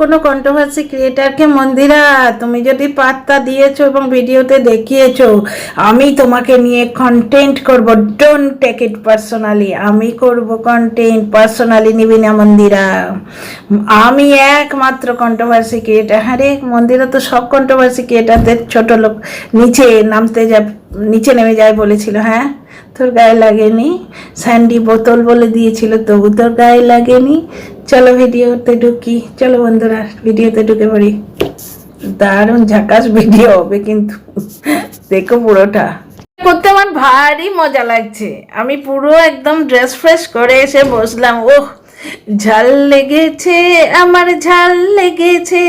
কোনো কন্ট্রোভার্সি ক্রিয়েটারকে মন্দিরা, তুমি যদি পাত্তা দিয়েছ এবং ভিডিওতে দেখিয়েছো, আমি তোমাকে নিয়ে কন্টেন্ট করব। ডোন্ট টেক ইট পার্সোনালি আমি করব কন্টেন্ট পার্সোনালি নিবি না মন্দিরা। আমি একমাত্র কন্ট্রোভার্সি ক্রিয়েটার হ্যাঁ রে মন্দিরা তো সব কন্ট্রোভার্সি ক্রিয়েটারদের ছোট লোক, নিচে নামতে যা নিচে নেমে যায় বলেছিল হ্যাঁ তোর গায়ে লাগেনি। স্যান্ডি বোতল বলে দিয়েছিল, তবু তোর গায়ে লাগেনি। চলো ভিডিওতে ঢুকি। চলো বন্ধুরা, ভিডিওতে ঢুকে পড়ি। দারুণ ঝাকাস ভিডিও হবে কিন্তু। দেখো পুরোটা। করতে আমার ভারী মজা লাগছে। আমি পুরো একদম ড্রেস ফ্রেশ করে এসে বসলাম। ওহ ঝাল লেগেছে, আমার ঝাল লেগেছে।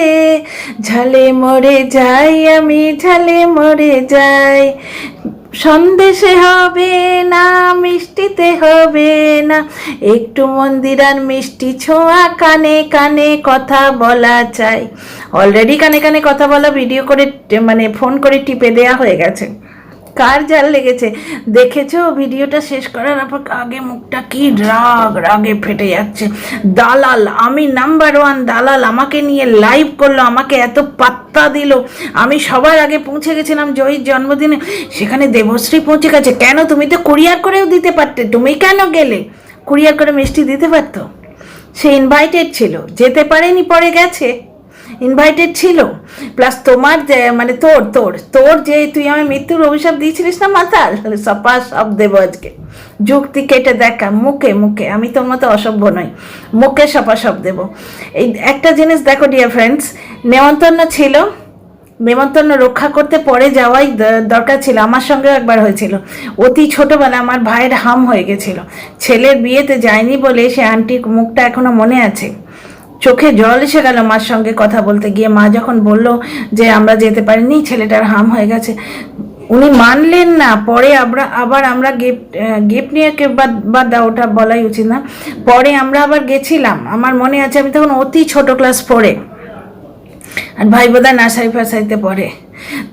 ঝালে মরে যাই, আমি ঝালে মরে যাই। সন্দেশে হবে না, মিষ্টিতে হবে না। একটু মন্দিরার মিষ্টি ছোঁয়া কানে কানে কথা বলা চাই অলরেডি কানে কানে কথা বলা ভিডিও করে মানে ফোন করে টিপে দেয়া হয়ে গেছে। কার জাল লেগেছে? দেখেছ? ভিডিওটা শেষ করার আগে মুখটা কি রাগ, রাগে ফেটে যাচ্ছে। দালাল, আমি নাম্বার ওয়ান দালাল, আমাকে নিয়ে লাইভ করল, আমাকে এত পাত্তা দিল। আমি সবার আগে পৌঁছে গেছিলাম জয়ীর জন্মদিনে। সেখানে দেবশ্রী পৌঁছে গেছে। কেন? তুমি তো কুরিয়ার করেও দিতে পারতে। তুমি কেন গেলে? কুরিয়ার করে মিষ্টি দিতে পারতো? সে ইনভাইটেড ছিল। যেতে পারেনি, পরে গেছে। ইনভাইটেড ছিল। প্লাস তোমার মানে তোর তোর তোর যে তুই আমার মৃত্যুর অভিশাপ দিয়েছিলিস না মাতাল? সপা সব দেবো আজকে। যুক্তি কেটে দেখা, মুখে মুখে। আমি তোর মতো অসভ্য নই। মুখে সপা সব দেবো। এই একটা জিনিস দেখো ডিয়ার ফ্রেন্ডস নেমন্তন্ন ছিল। নেমন্তন্ন রক্ষা করতে পরে যাওয়াই দরকার ছিল। আমার সঙ্গেও একবার হয়েছিল। অতি ছোটবেলা আমার ভাইয়ের হাম হয়ে গেছিল। ছেলের বিয়েতে যায়নি বলে সে আন্টির মুখটা এখনও মনে আছে। চোখে জল এসে গেল মার সঙ্গে কথা বলতে গিয়ে। মা যখন বলল যে আমরা যেতে পারিনি, ছেলেটার হাম হয়ে গেছে। উনি মানলেন না। পরে আমরা আবার আমরা গিফট গিফট নিয়ে বাদ দাও, ওটা বলাই উচিত না। পরে আমরা আবার গেছিলাম। আমার মনে আছে আমি তখন অতি ছোট ক্লাস পড়ে আর ভাই বোধহয় নার্সারি ফার্সারিতে পড়ে।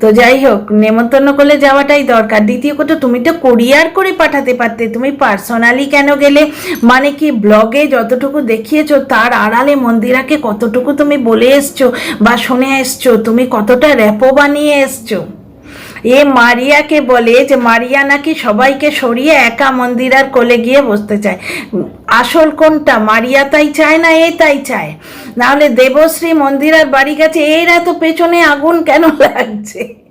তো যাই হোক, নেমন্তন্ন করলে যাওয়াটাই দরকার। দ্বিতীয় কথা তুমি তো কোরিয়ার করে পাঠাতে পারতে, তুমি পার্সোনালি কেন গেলে? মানে কি ব্লগে যতটুকু দেখিয়েছো, তার আড়ালে মন্দিরাকে কতটুকু তুমি বলে এসছো বা শুনে এসছো? তুমি কতটা র্যাপো বানিয়ে এসছো? এ মারিয়াকে বলে যে মারিয়া নাকি সবাইকে সরিয়ে একা মন্দির আর কোলে গিয়ে বসতে চায়। আসল কোনটা? মারিয়া তাই চায় না এ তাই চায়? নাহলে দেবশ্রী মন্দিরার বাড়ি গেছে, এরা তো পেছনে আগুন কেন লাগছে?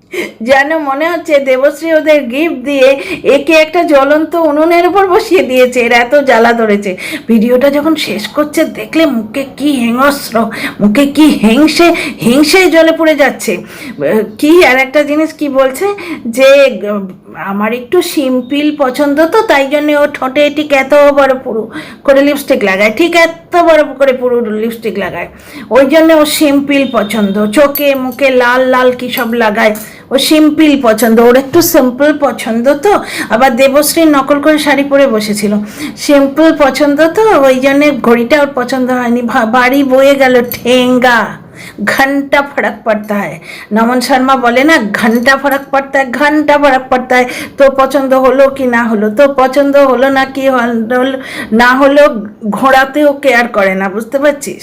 যেন মনে হচ্ছে দেবশ্রী ওদের গিফট দিয়ে একে একটা জ্বলন্ত উনুনের উপর বসিয়ে দিয়েছে। এর এত জ্বালা ধরেছে। ভিডিওটা যখন শেষ করছে, দেখলে মুখে কি হেংস্র, মুখে কি হিংসে হিংসে জলে পড়ে যাচ্ছে। কি, আর একটা জিনিস কি বলছে? যে আমার একটু সিম্পল পছন্দ তো, তাই জন্য ও ঠোঁটে ঠিক এত বড় পুরো করে লিপস্টিক লাগায়, ঠিক এত বড় করে পুরো লিপস্টিক লাগায়। ওই জন্য ও সিম্পল পছন্দ, চোখে মুখে লাল লাল কি সব লাগায়, ও সিম্পল পছন্দ। ওর একটু সিম্পল পছন্দ তো, আবার দেবশ্রী নকল করে শাড়ি পরে বসেছিল। সিম্পল পছন্দ তো, ওই জন্যে ঘড়িটা ওর পছন্দ হয়নি বাড়ি বয়ে গেল ঠেঙ্গা। घंटा फर्क पड़ता है নমন শর্মা বলে না ঘন্টা ফরক পড়তা है ঘন্টা ফরক পড়তা है তো পছন্দ হলো কি না হলো তো পছন্দ হলো না কি হল- হলো না হলো ঘোড়াতেও কেয়ার করে না বুঝতে পারছিস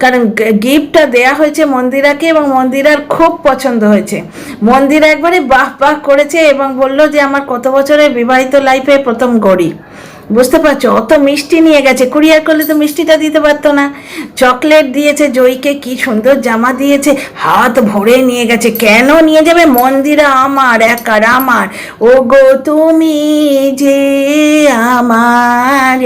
কারণ গিফটটা দেয়া হয়েছে মন্দিরাকে এবং মন্দিরার খুব পছন্দ হয়েছে মন্দিরা একবারে বাহ বাহ করেছে এবং বলল যে আমার কত বছরের বিবাহিত লাইফে প্রথম গড়ি বুঝতে পারছ? অত মিষ্টি নিয়ে গেছে। কুরিয়ার করলে তো মিষ্টিটা দিতে পারতো না। চকলেট দিয়েছে জয়কে, কি সুন্দর জামা দিয়েছে। হাত ভরে নিয়ে গেছে। কেন নিয়ে যাবে? মন্দিরা আমার, একার আমার। ও গো তুমি যে আমার।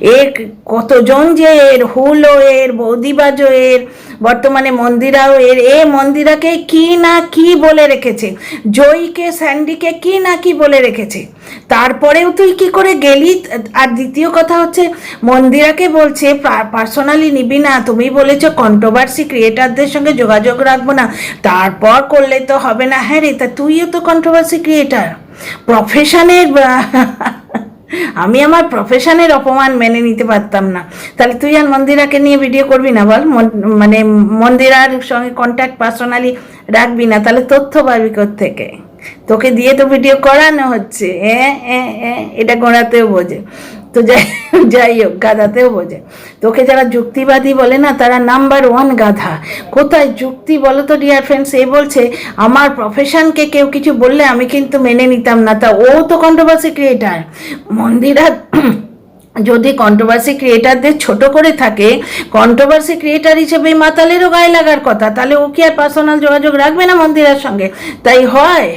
এর কতজন যে এর হুলো এর বৌদিবাজো এর বর্তমানে মন্দিরাও এর, এ মন্দিরাকে কি না কি বলে রেখেছে? জয়ীকে, স্যান্ডিকে কি না কি বলে রেখেছে? তারপরেও তুই কি করে গেলি? আর দ্বিতীয় কথা হচ্ছে, মন্দিরাকে বলছে পার্সোনালি নিবি না। তুমি বলেছ কন্ট্রোভার্সি ক্রিয়েটারদের সঙ্গে যোগাযোগ রাখব না। তারপর করলে তো হবে না। হ্যাঁ রে, তা তুইও তো কন্ট্রোভার্সি ক্রিয়েটার প্রফেশনের আমি আমার প্রফেশনের অপমান মেনে নিতে পারতাম না। তাহলে তুই আর মন্দিরাকে নিয়ে ভিডিও করবি না বল? মন- মানে মন্দিরার সঙ্গে কন্ট্যাক্ট পার্সোনালি রাখবি না, তাহলে তথ্য পাবি থেকে তোকে দিয়ে তো ভিডিও করানো হচ্ছে। এ, এটা গোড়াতেও বোঝে। তো যাই যাই হোক, গাধাতেও বোঝে। তোকে যারা যুক্তিবাদী বলে না, তারা নাম্বার ওয়ান গাধা। কোথায় যুক্তি বলো তো ডিয়ার ফ্রেন্ডস এ বলছে, আমার প্রফেশনকে কেউ কিছু বললে আমি কিন্তু মেনে নিতাম না। তা ও তো কন্ট্রোভার্সি ক্রিয়েটার মন্দিরা, যদি কন্ট্রোভার্সি ক্রিয়েটারদের ছোট করে থাকে কন্ট্রোভার্সি ক্রিয়েটার হিসেবে মাতালেরও গায়ে লাগার কথা, তাহলে ও কি আর পার্সোনাল যোগাযোগ রাখবে না মন্দিরের সঙ্গে? তাই হয়?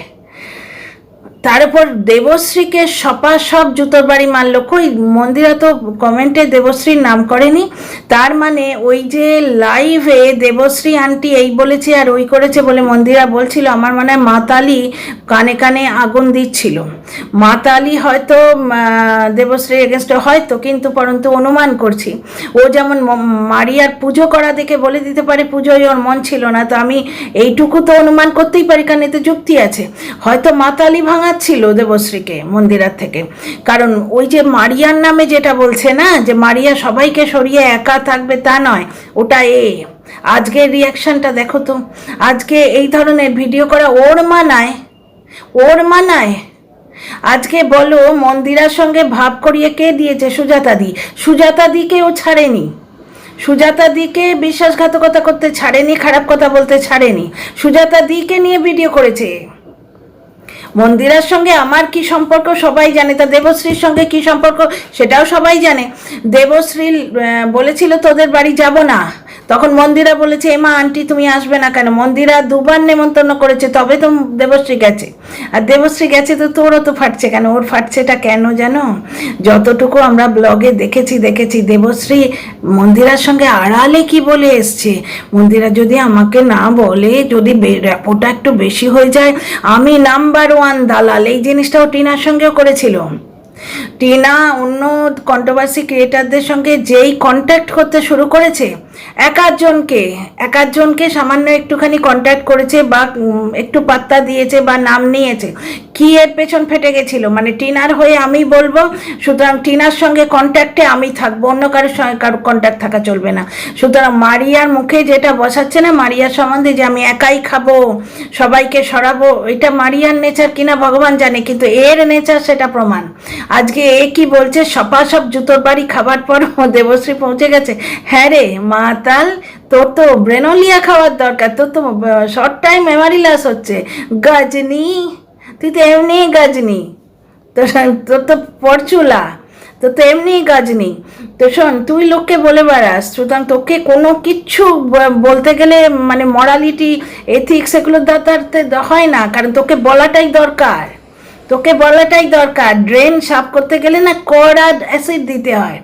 তার উপর দেবশ্রীকে সপা সব জুতোর বাড়ি মারল। কই মন্দিরা তো কমেন্টে দেবশ্রীর নাম করেনি। তার মানে ওই যে লাইভে দেবশ্রী আন্টি এই বলেছে আর ওই করেছে বলে মন্দিরা বলছিল আমার মনে মাতালি কানে কানে আগুন দিচ্ছিল। মাতালি হয়তো উম, আহ, দেবশ্রী এগেনস্টে হয়তো কিন্তু পরন্তু অনুমান করছি। ও যেমন মারিয়ার পুজো করা দেখে বলে দিতে পারে পুজোয় ওর মন ছিল না। তো আমি এইটুকু তো অনুমান করতেই পারি কারণ এতে যুক্তি আছে। হয়তো মাতালি ভাঙাচ্ছিল দেবশ্রীকে মন্দিরার থেকে। কারণ ওই যে মারিয়ার নামে যেটা বলছে না, যে মারিয়া সবাইকে সরিয়ে একা থাকবে তা নয়, ওটা এ। আজকের রিয়াকশনটা দেখো তো। আজকে এই ধরনের ভিডিও করা ওর মানায় ওর মানায়। আজকে বলো মন্দিরার সঙ্গে ভাব করিয়ে কে দিয়েছে? সুজাতা দি। সুজাতা দিকে ও ছাড়েনি। সুজাতা দিকে বিশ্বাসঘাতকতা করতে ছাড়েনি, খারাপ কথা বলতে ছাড়েনি। সুজাতা দিকে নিয়ে ভিডিও করেছে। মন্দিরার সঙ্গে আমার কি সম্পর্ক? সবাই জানে। তা দেবশ্রীর সঙ্গে কি সম্পর্ক? সেটাও সবাই জানে। দেবশ্রী বলেছিল, তোদের বাড়ি যাব না। তখন মন্দিরা বলেছে এমা আন্টি, তুমি আসবে না কেন? মন্দিরা দুবার নেমন্তন্ন করেছে, তবে তো দেবশ্রী গেছে। আর দেবশ্রী গেছে তো তোরও তো ফাটছে কেন? ওর ফাটছেটা কেন জানো? যতটুকু আমরা ব্লগে দেখেছি দেখেছি, দেবশ্রী মন্দিরার সঙ্গে আড়ালে কি বলে এসছে? মন্দিরা যদি আমাকে না বলে, যদি র্যাপোটা একটু বেশি হয়ে যায়, আমি নাম্বার ওয়ান দালাল। এই জিনিসটাও টিনার সঙ্গেও করেছিল। টিনা, অন্য কন্ট্রোভার্সি ক্রিয়েটারদের সঙ্গে যেই কন্ট্যাক্ট করতে শুরু করেছে, এক আধজনকে এক আধজনকে সামান্য একটুখানি কন্ট্যাক্ট করেছে বা একটু পাত্তা দিয়েছে বা নাম নিয়েছে। কি এর পেছন ফেটে গেছিল? মানে টিনার হয়ে আমি বলব, সুতরাং টিনার সঙ্গে কন্ট্যাক্টে আমি থাকব, অন্য কারোর সঙ্গে কারও কন্ট্যাক্ট থাকা চলবে না। সুতরাং মারিয়ার মুখে যেটা বসাচ্ছে না, মারিয়ার সম্বন্ধে যে আমি একাই খাব, সবাইকে সরাবো, এটা মারিয়ার নেচার কিনা ভগবান জানে, কিন্তু এর নেচার সেটা প্রমাণ। আজকে এ কি বলছে? সপা সব জুতোর বাড়ি খাবার পর দেবশ্রী পৌঁছে গেছে। হ্যাঁ রে, মাতাল, তোর তো ব্রেনোলিয়া খাওয়ার দরকার। তোর তো শর্ট টাইম মেমারি লস হচ্ছে। গাজনি, তুই তো এমনি গাজনি। তো তোর তো পরচুলা। তো তো এমনি গাজনি। তো শোন, তুই লোককে বলে বেড়াস। সুতরাং তোকে কোনো কিচ্ছু বলতে গেলে মানে মরালিটি এথিক্স এগুলো দাঁড়াতে হয় না। কারণ তোকে বলাটাই দরকার। তোকে বলাটাই দরকার। ড্রেন সাফ করতে গেলে না কড়া অ্যাসিড দিতে হয়।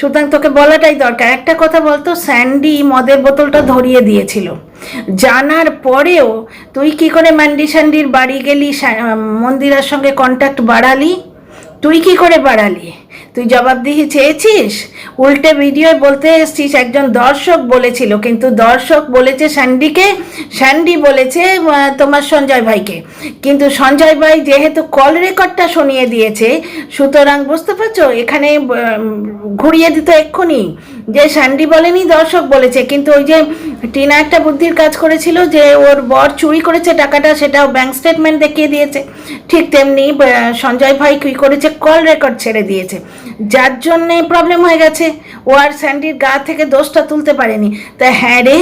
সুতরাং তোকে বলাটাই দরকার। একটা কথা বলতো স্যান্ডি মদের বোতলটা ধরিয়ে দিয়েছিল। জানার পরেও তুই কি করে ম্যান্ডি স্যান্ডির বাড়ি গেলি মন্দিরার সঙ্গে কন্ট্যাক্ট বাড়ালি? তুই কি করে বাড়ালি? তুই জবাবদিহি চেয়েছিস? উল্টে ভিডিওয় বলতে এসছিস, একজন দর্শক বলেছিল, কিন্তু দর্শক বলেছে স্যান্ডিকে স্যান্ডি বলেছে তোমার সঞ্জয় ভাইকে। কিন্তু সঞ্জয় ভাই যেহেতু কল রেকর্ডটা শুনিয়ে দিয়েছে, সুতরাং বুঝতে পারছ? এখানে ঘুরিয়ে দিত এক্ষুনি। যে স্যান্ডি বলেনি, দর্শক বলেছে। কিন্তু ওই যে টিনা একটা বুদ্ধির কাজ করেছিল যে ওর বর চুরি করেছে টাকাটা, সেটাও ব্যাংক স্টেটমেন্ট দেখিয়ে দিয়েছে। ঠিক তেমনি সঞ্জয় ভাই কী করেছে? কল রেকর্ড ছেড়ে দিয়েছে। যার জন্যে প্রবলেম হয়ে গেছে। ও আর স্যান্ডির গা থেকে দোষটা তুলতে পারেনি। তা হ্যাঁ রে,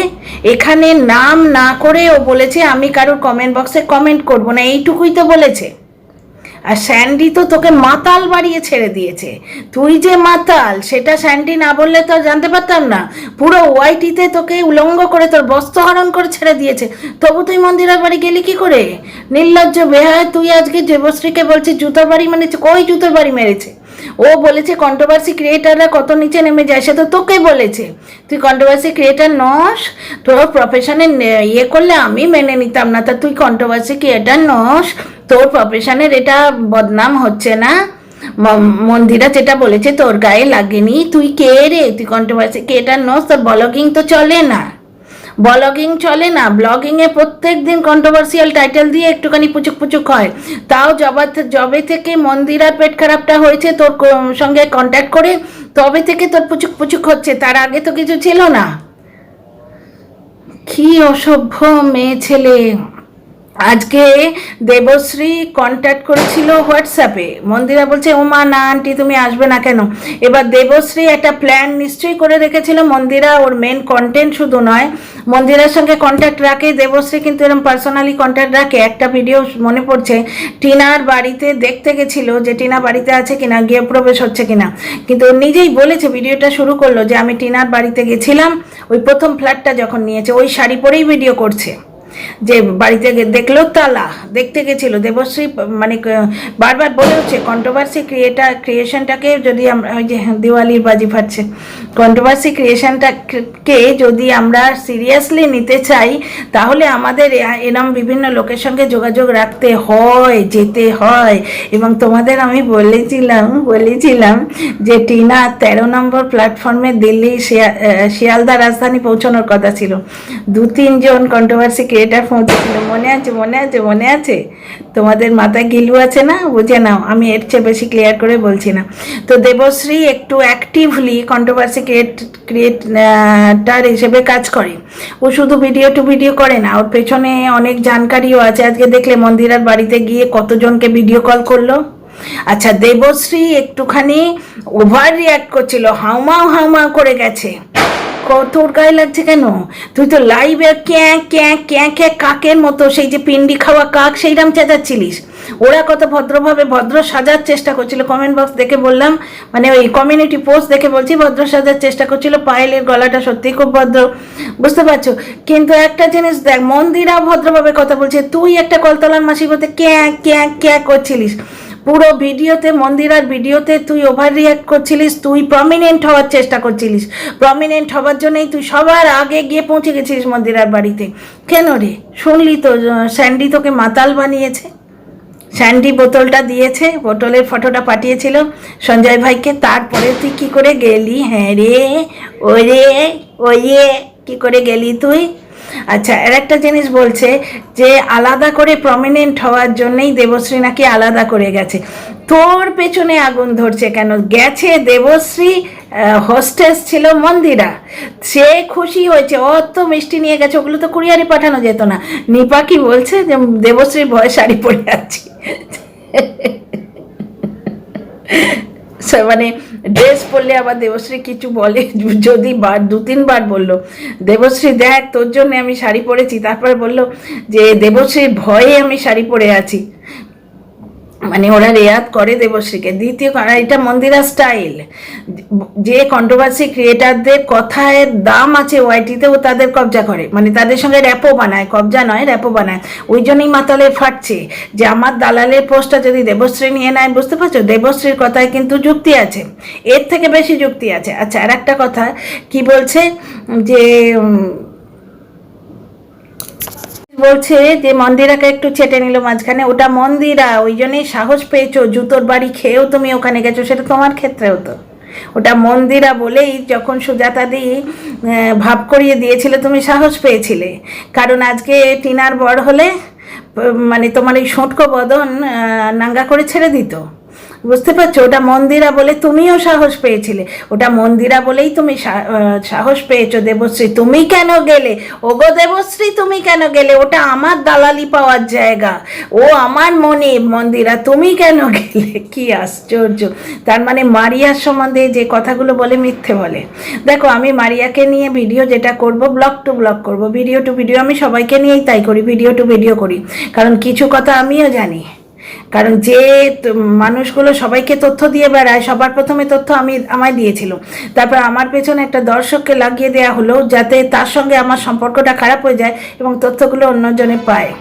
এখানে নাম না করে ও বলেছে, আমি কারোর কমেন্ট বক্সে কমেন্ট করব না। এইটুকুই তো বলেছে। আর স্যান্ডি তো তোকে মাতাল বাড়িয়ে ছেড়ে দিয়েছে। তুই যে মাতাল, সেটা স্যান্ডি না বললে তো জানতে পারতাম না। পুরো ওয়াইটিতে তোকে উলঙ্গ করে তোর বস্ত্র হরণ করে ছেড়ে দিয়েছে। তবু তুই মন্দিরের বাড়ি গেলি কি করে? নির্লজ্জ বেহায় তুই আজকে দেবশ্রীকে বলছিস জুতোর বাড়ি মেরেছে, কই জুতোর বাড়ি মেরেছে? ও বলেছে, কন্ট্রোভার্সি ক্রিয়েটাররা কত নিচে নেমে যায়, সে তো তোকে বলেছে। তুই কন্ট্রোভার্সি ক্রিয়েটার নস, তোর প্রফেশনে ইয়ে করলে আমি মেনে নিতাম না। তা তুই কন্ট্রোভার্সি ক্রিয়েটার নস তোর প্রফেশনের এটা বদনাম হচ্ছে না? মন্দিরা যেটা বলেছে তোর গায়ে লাগেনি। তুই কে রে? তুই কন্ট্রোভার্সি ক্রিয়েটার নস তোর ব্লগিং তো চলে না। ব্লগিং চলে না। ব্লগিংয়ে প্রত্যেক দিন কন্ট্রোভার্সিয়াল টাইটেল দিয়ে একটুখানি পুচুক পুচুক হয়। তাও জবা জবে থেকে মন্দিরার পেট খারাপটা হয়েছে তোর সঙ্গে কন্ট্যাক্ট করে তবে থেকে তোর পুচুক পুচুক হচ্ছে। তার আগে তো কিছু ছিল না। কি অসভ্য মেয়ে ছেলে। আজকে দেবশ্রী কন্ট্যাক্ট করেছিল হোয়াটসঅ্যাপে মন্দিরা বলছে, ও মা, না আন্টি তুমি আসবে না কেন? এবার দেবশ্রী একটা প্ল্যান নিশ্চয়ই করে রেখেছিল। মন্দিরা ওর মেন কন্টেন্ট শুধু নয়, মন্দিরার সঙ্গে কন্ট্যাক্ট রাখে। দেবশ্রী কিন্তু এরকম পার্সোনালি কন্ট্যাক্ট রাখে। একটা ভিডিও মনে পড়ছে, টিনার বাড়িতে দেখতে গেছিল যে টিনা বাড়িতে আছে কিনা, গিয়ে প্রবেশ হচ্ছে কিনা। কিন্তু নিজেই বলেছে ভিডিওটা শুরু করল যে, আমি টিনার বাড়িতে গেছিলাম, ওই প্রথম ফ্ল্যাটটা যখন নিয়েছে, ওই শাড়ি পরেই ভিডিও করছে। যে বাড়িতে দেখল তালা, দেখতে গেছিল। দেবশ্রী মানে বারবার বলে হচ্ছে কন্ট্রোভার্সি ক্রিয়েটার ক্রিয়েশনটাকে যদি আমরা ওই যে দিওয়ালির বাজি ফাটছে। কন্ট্রোভার্সি ক্রিয়েশনটাকে যদি আমরা সিরিয়াসলি নিতে চাই, তাহলে আমাদের এরম বিভিন্ন লোকের সঙ্গে যোগাযোগ রাখতে হয়, যেতে হয়। এবং তোমাদের আমি বলেছিলাম বলেছিলাম যে টিনা তেরো নম্বর প্ল্যাটফর্মে দিল্লি শিয়ালদা রাজধানী পৌঁছানোর কথা ছিল। দু তিনজন কন্ট্রোভার্সি ক্রিয়েটার পৌঁছেছিল মনে আছে মনে আছে মনে আছে? তোমাদের মাথায় গিলু আছে না? বুঝে নাও, আমি এর চেয়ে বেশি ক্লিয়ার করে বলছি না। তো দেবশ্রী একটু অ্যাক্টিভলি কন্ট্রোভার্সি ক্রিয়েট ক্রিয়েটার হিসেবে কাজ করে। ও শুধু ভিডিও টু ভিডিও করে না, ওর পেছনে অনেক জানকারিও আছে। আজকে দেখলে মন্দিরার বাড়িতে গিয়ে কতজনকে ভিডিও কল করল। আচ্ছা দেবশ্রী একটুখানি ওভার রিয়াক্ট করছিল হাউমাও হাউমাও করে গেছে। তোর গায়ে লাগছে কেন? তুই তো লাইভে ক্যাঁ ক্যাঁ ক্যাঁ ক্যাঁ কাকের মতো সেই যে পিন্ডি খাওয়া কাক সেইরাম চেঁচাচ্ছিলিস। ওরা কত ভদ্রভাবে ভদ্র সাজার চেষ্টা করছিল। কমেন্ট বক্স দেখে বললাম মানে ওই কমিউনিটি পোস্ট দেখে বলছি, ভদ্র সাজার চেষ্টা করছিল। পায়েলের গলাটা সত্যি খুব ভদ্র। বুঝতে পারছ? কিন্তু একটা জিনিস দেখ, মন্দিরা ভদ্রভাবে কথা বলছে, তুই একটা কলতলার মাসি বলতে ক্যাঁ ক্যাঁ ক্যাঁ করছিলিস। পুরো ভিডিওতে, মন্দিরার ভিডিওতে তুই ওভার রিয়াক্ট করছিলিস, তুই প্রমিনেন্ট হওয়ার চেষ্টা করছিলিস। প্রমিনেন্ট হওয়ার জন্যই তুই সবার আগে গিয়ে পৌঁছে গেছিলিস মন্দিরার বাড়িতে। কেন রে? শুনলি তো স্যান্ডি তোকে মাতাল বানিয়েছে? স্যান্ডি বোতলটা দিয়েছে, বোতলের ফটোটা পাঠিয়েছিল সঞ্জয় ভাইকে। তারপরে তুই কি করে গেলি? হ্যাঁ রে, ওরে ওয়ে কি করে গেলি তুই? আচ্ছা আর একটা জিনিস বলছে যে আলাদা করে প্রমিনেন্ট হওয়ার জন্যই দেবশ্রী নাকি আলাদা করে গেছে। তোর পেছনে আগুন ধরছে কেন? গেছে দেবশ্রী হোস্টেস ছিল মন্দিরা। সে খুশি হয়েছে অত মিষ্টি নিয়ে গেছে, ওগুলো তো কুরিয়ারে পাঠানো যেত না। নিপা কি বলছে যে দেবশ্রীর ভয় শাড়ি পরে আছি মানে ড্রেস পরলে আবার দেবশ্রী কিছু বলে। যদি বার, দু, তিনবার বলল, দেবশ্রী, দেখ, তোর জন্য আমি শাড়ি পরেছি। তারপরে বলল যে, দেবশ্রীর ভয়ে আমি শাড়ি পরে আছি। মানে ওরা রেয়াত করে দেবশ্রীকে। দ্বিতীয় এটা মন্দিরা স্টাইল। যে কন্ট্রোভার্সি ক্রিয়েটারদের কথায় দাম আছে ওয়াইটিতেও তাদের কবজা করে। মানে তাদের সঙ্গে র্যাপও বানায়, কবজা নয় র্যাপো বানায়। ওই জন্যই মাতালে ফাটছে যে আমার দালালের পোস্টটা যদি দেবশ্রী নিয়ে নেয়, বুঝতে পারছ? দেবশ্রীর কথায় কিন্তু যুক্তি আছে। এর থেকে বেশি যুক্তি আছে। আচ্ছা আর একটা কথা, কি বলছে যে বলছে যে মন্দিরাকে একটু চেটে নিল মাঝখানে। ওটা মন্দিরা, ওই জন্যই সাহস পেয়েছ, জুতোর বাড়ি খেয়েও তুমি ওখানে গেছো, সেটা তোমার ক্ষেত্রেও তো। ওটা মন্দিরা বলেই যখন সুজাতা দি ভাব করিয়ে দিয়েছিল, তুমি সাহস পেয়েছিলে। কারণ আজকে টিনার বড় হলে মানে তোমার এই সোঁটকো বদন নাঙ্গা করে ছেড়ে দিত। বুঝতে পারছ? ওটা মন্দিরা বলে তুমিও সাহস পেয়েছিলে। ওটা মন্দিরা বলেই তুমি সাহস পেয়েছ, দেবশ্রী। তুমি কেন গেলে? ওগো দেবশ্রী, তুমি কেন গেলে? ওটা আমার দালালি পাওয়ার জায়গা। ও আমার মনে, মন্দিরা, তুমি কেন গেলে? কি আশ্চর্য। তার মানে মারিয়ার সম্বন্ধে যে কথাগুলো বলে, মিথ্যে বলে। দেখো, আমি মারিয়াকে নিয়ে ভিডিও যেটা করব, ব্লগ টু ব্লগ করব। ভিডিও টু ভিডিও আমি সবাইকে নিয়েই তাই করি, ভিডিও টু ভিডিও করি। কারণ কিছু কথা আমিও জানি। কারণ যে মানুষগুলো সবাইকে তথ্য দিয়ে বেড়ায়, সবার প্রথমে তথ্য আমি আমায় দিয়েছিল। তারপর আমার পেছনে একটা দর্শককে লাগিয়ে দেওয়া হলো যাতে তার সঙ্গে আমার সম্পর্কটা খারাপ হয়ে যায় এবং তথ্যগুলো অন্যজনে পায়।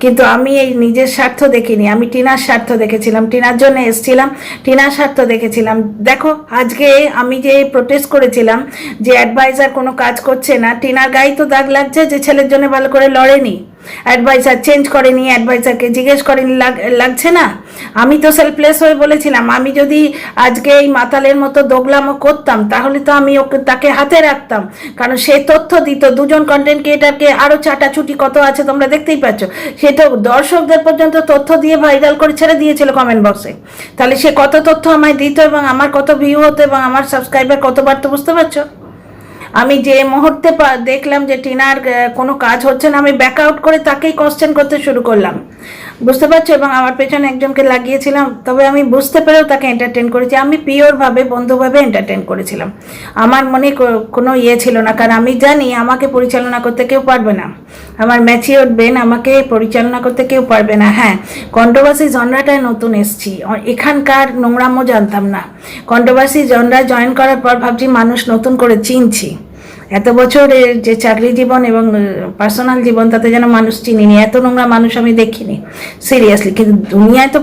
কিন্তু আমি এই নিজের স্বার্থ দেখিনি। আমি টিনার স্বার্থ দেখেছিলাম। টিনার জন্য এসেছিলাম। টিনার স্বার্থ দেখেছিলাম। দেখো, আজকে আমি যে প্রোটেস্ট করেছিলাম যে অ্যাডভাইজার কোনো কাজ করছে না, টিনার গায়ে তো দাগ লাগছে যে ছেলের জন্য ভালো করে লড়েনি। অ্যাডভাইজার চেঞ্জ করেনি অ্যাডভাইজারকে জিজ্ঞেস করেনি, লাগ- লাগছে না? আমি তো সেলফলেস হয়ে বলেছিলাম। আমি যদি আজকে এই মাতালের মতো দোগলামো করতাম, তাহলে তো আমি ওকে, তাকে হাতে রাখতাম। কারণ সে তথ্য দিত, দুজন কন্টেন্ট ক্রিয়েটারকে আরও চাটাচুটি কত আছে তোমরা দেখতেই পাচ্ছ। সে তো দর্শকদের পর্যন্ত তথ্য দিয়ে ভাইরাল করে ছেড়ে দিয়েছিল কমেন্ট বক্সে তাহলে সে কত তথ্য আমায় দিত এবং আমার কত ভিউ হতো এবং আমার সাবস্ক্রাইবার কত বাড়তো বুঝতে পারছ? আমি যে মুহূর্তে দেখলাম যে টিনার কোনো কাজ হচ্ছে না, আমি ব্যাক আউট করে তাকেই কোশ্চেন করতে শুরু করলাম। বুঝতে পারছ? এবং আমার পেছনে একজনকে লাগিয়েছিলাম। তবে আমি বুঝতে পেরেও তাকে এন্টারটেন করেছি। আমি পিওরভাবে বন্ধুভাবে এন্টারটেন করেছিলাম। আমার মনে কোনো ইয়ে ছিল না। কারণ আমি জানি আমাকে পরিচালনা করতে কেউ পারবে না। আমার ম্যাচিওর বেন আমাকে পরিচালনা করতে কেউ পারবে না। হ্যাঁ কন্ট্রোভার্সি জনরাটায় নতুন এসছি। এখানকার নোংরামও জানতাম না। কন্ট্রোভার্সি জনরায় জয়েন করার পর ভাবছি মানুষ নতুন করে চিনছি। এত বছরের যে চাকরি জীবন এবং পার্সোনাল জীবন, তাতে যেন মানুষ চিনিনি। এত নোংরা মানুষ আমি দেখিনি সিরিয়াসলি কিন্তু দুনিয়ায় তো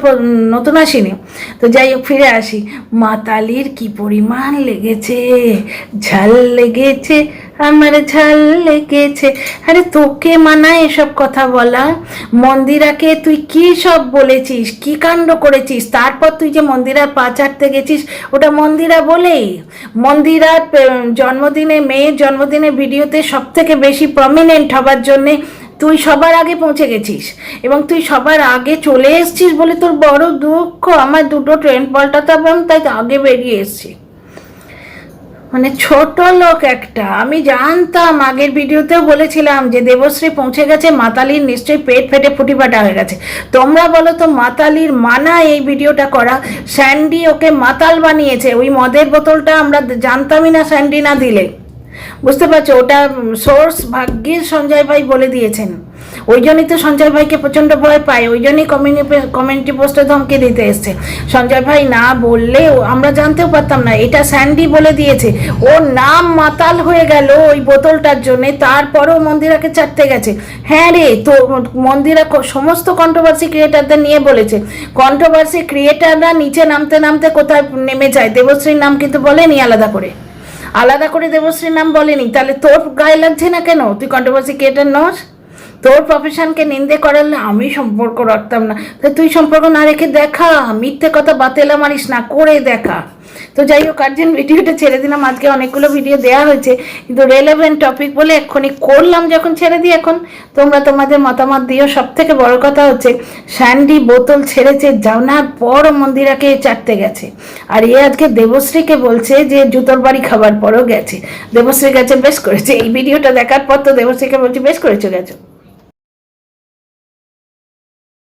নতুন আসিনি। তো যাই হোক, ফিরে আসি। মাতালির কি পরিমাণ লেগেছে? ঝাল লেগেছে? আমার ঝাল লেগেছে। আরে তোকে মানায় এসব কথা বলা মন্দিরাকে তুই কি সব বলেছিস? কি কাণ্ড করেছিস? তারপর তুই যে মন্দিরার পা চাটতে গেছিস, ওটা মন্দিরা বলেই? মন্দিরার জন্মদিনে, মেয়ের জন্মদিনে ভিডিওতে সব থেকে বেশি প্রমিনেন্ট হবার জন্যে তুই সবার আগে পৌঁছে গেছিস। এবং তুই সবার আগে চলে এসেছিস বলে তোর বড় দুঃখ। আমার দুটো ট্রেন পাল্টাতে হবে আমি তাই আগে বেরিয়ে এসেছি। মানে ছোট লোক একটা। আমি জানতাম, আগের ভিডিওতেও বলেছিলাম যে দেবশ্রী পৌঁছে গেছে, মাতালির নিশ্চয়ই পেট ফেটে ফুটিফাটা হয়ে গেছে। তোমরা বলো তো, মাতালির মানা এই ভিডিওটা করা? স্যান্ডি ওকে মাতাল বানিয়েছে। ওই মদের বোতলটা আমরা জানতামই না স্যান্ডি না দিলে। বুঝতে পারছ, ওটা সোর্স ভাগ্যের সঞ্জয় ভাই বলে দিয়েছেন। ওই জন্যই তো সঞ্জয় ভাইকে প্রচণ্ড ভয় পায়, ওই জন্যই কমিউনিটি পোস্টে ধমকে দিতে এসছে। সঞ্জয় ভাই না বললেও আমরা জানতেও পারতাম না, এটা স্যান্ডি বলে দিয়েছে। ওর নাম মাতাল হয়ে গেল ওই বোতলটার জন্যে, তারপরেও মন্দিরাকে চাটতে গেছে। হ্যাঁ রে, তো মন্দিরা সমস্ত কন্ট্রোভার্সি ক্রিয়েটারদের নিয়ে বলেছে। কন্ট্রোভার্সি ক্রিয়েটাররা নিচে নামতে নামতে কোথায় নেমে যায়, দেবশ্রীর নাম কিন্তু বলেনি আলাদা করে। আলাদা করে দেবশ্রীর নাম বলেনি। তাহলে তোর গায়ে লাগছে না কেন? তুই কন্ট্রোভার্সি ক্রিয়েটার নস। তোর প্রফেশনকে নিন্দে করালে আমি সম্পর্ক রাখতাম না। তা তুই সম্পর্ক না রেখে দেখা, মিথ্যে কথা বাতেলা মারিস না, করে দেখা। তো যাই হোক আর্জেন্ট ভিডিওটা ছেড়ে দিলাম। আজকে অনেকগুলো ভিডিও দেওয়া হয়েছে, কিন্তু রেলেভেন্ট টপিক বলে এক্ষুনি করলাম যখন ছেড়ে দিই এখন। তোমরা তোমাদের মতামত দিও। সব থেকে বড় কথা হচ্ছে স্যান্ডি বোতল ছেড়েছে জানার পর মন্দিরাকে চাটতে গেছে। আর এ আজকে দেবশ্রীকে বলছে যে, জুতোর বাড়ি খাবার পরও গেছে। দেবশ্রী গেছে, বেশ করেছে। এই ভিডিওটা দেখার পর তো দেবশ্রীকে বলছে, বেশ করেছ, গেছো।